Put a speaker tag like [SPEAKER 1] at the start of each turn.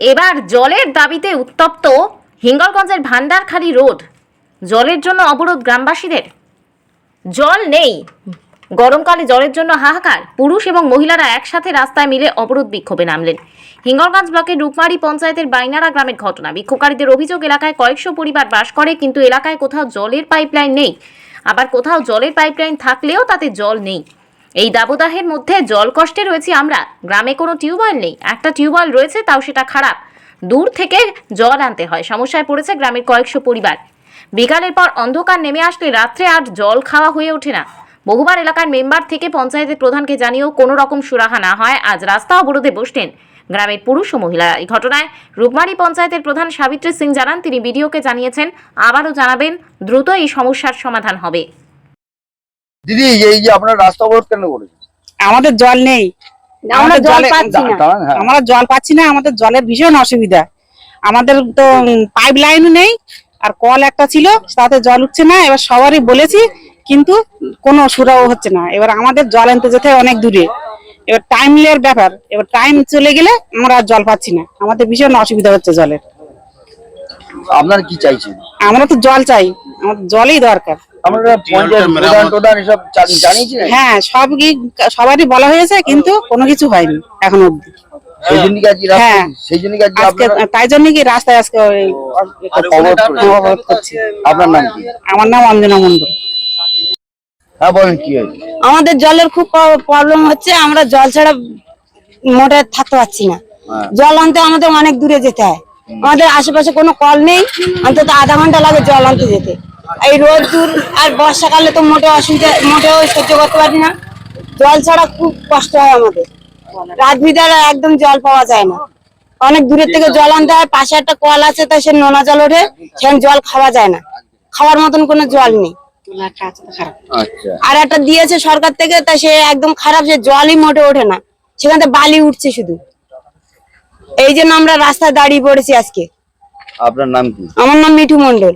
[SPEAKER 1] এবার জলের দাবিতে উত্তপ্ত হিঙ্গলগঞ্জের ভান্ডারখালী রোড। জলের জন্য অবরোধ গ্রামবাসীদের। জল নেই। গরমকালে জলের জন্য হাহাকার। পুরুষ এবং মহিলারা একসাথে রাস্তায় মিলে অবরোধ বিক্ষোভে নামলেন। হিঙ্গলগঞ্জ ব্লকের রূপমারি পঞ্চায়েতের বাইনারা গ্রামের ঘটনা। বিক্ষোভকারীদের অভিযোগ, এলাকায় কয়েকশো পরিবার বাস করে, কিন্তু এলাকায় কোথাও জলের পাইপলাইন নেই। আবার কোথাও জলের পাইপলাইন থাকলেও তাতে জল নেই। এই দাবদাহের মধ্যে জল কষ্টে রয়েছি আমরা। গ্রামে কোনো টিউবওয়েল নেই। একটা টিউবওয়েল রয়েছে, তাও সেটা খারাপ। দূর থেকে জল আনতে হয়। সমস্যায় পড়েছে গ্রামের কয়েকশো পরিবার। বিকালের পর অন্ধকার নেমে আসলে রাত্রে আর জল খাওয়া হয়ে ওঠে না। বহুবার এলাকার মেম্বার থেকে পঞ্চায়েতের প্রধানকে জানিয়েও কোনো রকম সুরাহা না হয়। আজ রাস্তা অবরোধে বসলেন গ্রামের পুরুষ ও মহিলা। এই ঘটনায় রূপমারি পঞ্চায়েতের প্রধান সাবিত্রী সিং জানান, তিনি বিডিওকে জানিয়েছেন, আবারও জানাবেন, দ্রুত এই সমস্যার সমাধান হবে।
[SPEAKER 2] দিদি এই যে আপনার রাস্তা অবরোধ কেন করেছেন?
[SPEAKER 3] আমাদের জল নেই।
[SPEAKER 4] আমরা জল পাচ্ছি না।
[SPEAKER 2] হ্যাঁ।
[SPEAKER 3] আমরা জল পাচ্ছি না আমাদের জলের ভীষণ অসুবিধা। আমাদের তো পাইপ লাইনও নেই আর কল একটা ছিল তাতে জল উঠছে না এবার সবারই বলেছি কিন্তু কোনো সুরাও হচ্ছে না। এবার আমাদের জল আনতে যেতে হয় অনেক দূরে। এবার টাইমের ব্যাপার। এবার টাইম চলে গেলে আমরা আর জল পাচ্ছি না। আমাদের ভীষণ অসুবিধা হচ্ছে জলের।
[SPEAKER 2] আপনার কি চাইছেন?
[SPEAKER 3] আমরা তো জল চাই। আমাদের জলই দরকার।
[SPEAKER 2] আপনারা পঞ্চায়েত প্রধান প্রধান এসব জানি-
[SPEAKER 3] হ্যাঁ সব কি সবারই বলা হয়েছে কিন্তু কোনো কিছু হয়নি এখনও অব্দি
[SPEAKER 2] সেই জন্য কি আজকে
[SPEAKER 3] হ্যাঁ।
[SPEAKER 2] সেই জন্য কি আজকে
[SPEAKER 3] আজকে তাই জন্য কি রাস্তায় আজকে
[SPEAKER 2] অবরোধ
[SPEAKER 3] করছি।
[SPEAKER 2] আপনার নাম কি?
[SPEAKER 3] আমার নাম অঞ্জনা মন্ডল
[SPEAKER 2] হ্যাঁ বলেন কি
[SPEAKER 4] আমাদের জলের খুব প্রবলেম হচ্ছে আমরা জল ছাড়া মোটে থাকতে পারছি না।
[SPEAKER 2] হ্যাঁ।
[SPEAKER 4] জল আনতে আমাদের অনেক দূরে যেতে হয়। আমাদের আশেপাশে কোনো কল নেই অন্তত আধা ঘণ্টা লাগে জল আনতে যেতে। এই রোদ দূর আর বর্ষাকালে তো মোটে অসুবিধা মোটেও সহ্য করতে পারি না। জল ছাড়া খুব কষ্ট হয় আমাদের। রাত বিদায় একদম জল পাওয়া যায় না। অনেক দূরের থেকে জল আনতে হয় পাশে একটা কল আছে তাই সে নোনা জল ওঠে সেখানে জল খাওয়া যায় না। খাওয়ার মতন কোনো জল নেই।
[SPEAKER 2] আচ্ছা।
[SPEAKER 4] আর একটা দিয়েছে সরকার থেকে তা সে একদম খারাপ সে জলই মোটে ওঠে না। সেখান থেকে বালি উঠছে শুধু। এই জন্য আমরা রাস্তায় দাঁড়িয়ে পড়েছি আজকে।
[SPEAKER 2] আপনার নাম কি?
[SPEAKER 4] আমার নাম মিঠু মন্ডল